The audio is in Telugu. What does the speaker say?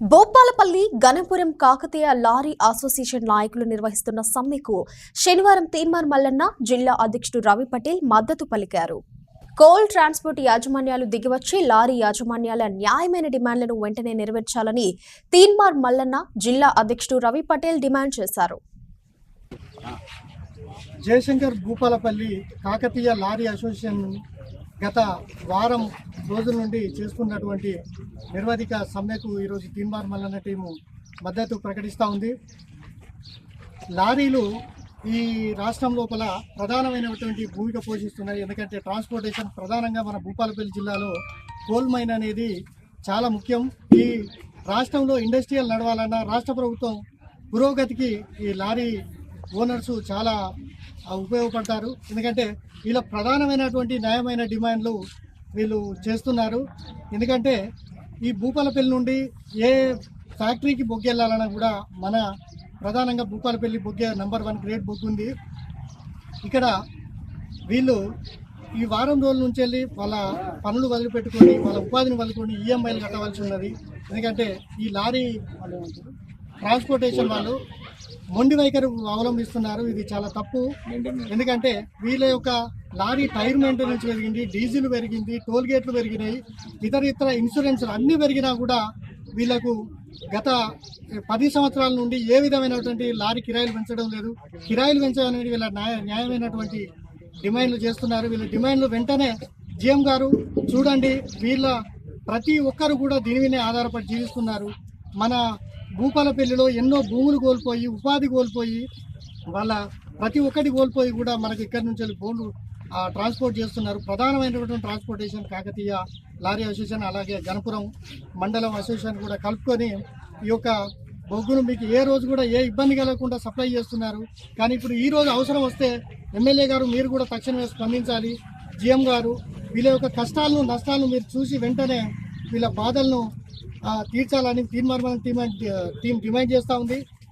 బోపాలపల్లి గణపురం కాకతీయ లారీ అసోసియేషన్ నాయకులు నిర్వహిస్తున్న సమ్మెకు శనివారం తీన్మార్ మల్లన్న జిల్లా అధ్యక్షుడు రవి పటేల్ మద్దతు పలికారు. కోల్ ట్రాన్స్పోర్ట్ యాజమాన్యాలు దిగివచ్చి లారీ యాజమాన్యాల న్యాయమైన డిమాండ్లను వెంటనే నెరవేర్చాలని తీన్మార్ మల్లన్న జిల్లా అధ్యక్షుడు రవి పటేల్ డిమాండ్ చేశారు. జయశంకర్ భూపాలపల్లి కాకతీయ లారీ అసోసియేషన్ గత వారం రోజుల నుండి చేస్తున్నటువంటి నిర్వాధిక సమ్మెకు ఈరోజు తీన్మార్ మల్లన్న టీము మద్దతు ప్రకటిస్తూ ఉంది. లారీలు ఈ రాష్ట్రం లోపల ప్రధానమైనటువంటి భూమిక పోషిస్తున్నాయి. ఎందుకంటే ట్రాన్స్పోర్టేషన్ ప్రధానంగా మన భూపాలపల్లి జిల్లాలో కోల్ మైన్ అనేది చాలా ముఖ్యం. ఈ రాష్ట్రంలో ఇండస్ట్రియల్ నడవాలన్నా రాష్ట్ర ప్రభుత్వం పురోగతికి ఈ లారీ ఓనర్స్ చాలా ఉపయోగపడతారు. ఎందుకంటే వీళ్ళ ప్రధానమైనటువంటి న్యాయమైన డిమాండ్లు వీళ్ళు చేస్తున్నారు. ఎందుకంటే ఈ భూపాలపల్లి నుండి ఏ ఫ్యాక్టరీకి బొగ్గు వెళ్ళాలన్నా కూడా మన ప్రధానంగా భూపాలపల్లి బొగ్గే నంబర్ వన్ గ్రేడ్ బొగ్గు ఉంది ఇక్కడ వీళ్ళు ఈ వారం రోజుల నుంచి వెళ్ళి వాళ్ళ పనులు వదిలిపెట్టుకొని వాళ్ళ ఉపాధిని వదులుకొని ఈఎంఐలు కట్టవలసి ఉన్నది. ఎందుకంటే ఈ లారీ ట్రాన్స్పోర్టేషన్ వాళ్ళు మొండి వైఖరి అవలంబిస్తున్నారు. ఇది చాలా తప్పు. ఎందుకంటే వీళ్ళ యొక్క లారీ టైర్ మెయింటెనెన్స్ పెరిగింది డీజిల్ పెరిగింది టోల్ గేట్లు పెరిగినాయి ఇతర ఇతర ఇన్సూరెన్స్ అన్నీ పెరిగినా కూడా వీళ్ళకు గత పది సంవత్సరాల నుండి ఏ విధమైనటువంటి లారీ కిరాయిలు పెంచడం లేదు. కిరాయిలు పెంచడం అనేది వీళ్ళ న్యాయ న్యాయమైనటువంటి డిమాండ్లు చేస్తున్నారు. వీళ్ళ డిమాండ్లు వెంటనే జిఎం గారు చూడండి వీళ్ళ ప్రతి ఒక్కరు కూడా దీని మీదే ఆధారపడి జీవిస్తున్నారు. మన భూపాలపల్లిలో ఎన్నో భూములు కోల్పోయి ఉపాధి కోల్పోయి వాళ్ళ ప్రతి ఒక్కటి కోల్పోయి కూడా మనకి ఇక్కడి నుంచి వెళ్ళి బోన్లు ట్రాన్స్పోర్ట్ చేస్తున్నారు. ప్రధానమైనటువంటి ట్రాన్స్పోర్టేషన్ కాకతీయ లారీ అసోసియేషన్ అలాగే గణపురం మండలం అసోసియేషన్ కూడా కలుపుకొని ఈ యొక్క బొగ్గును మీకు ఏ రోజు కూడా ఏ ఇబ్బంది కలగకుండా సప్లై చేస్తున్నారు. కానీ ఇప్పుడు ఈ రోజు అవసరం వస్తే ఎమ్మెల్యే గారు మీరు కూడా తక్షణమే స్పందించాలి. జిఎం గారు వీళ్ళ యొక్క కష్టాలను నష్టాలను మీరు చూసి వెంటనే వీళ్ళ బాధలను తీర్చాలని తీర్మానం టీం టీం డిమాండ్ చేస్తూ ఉంది.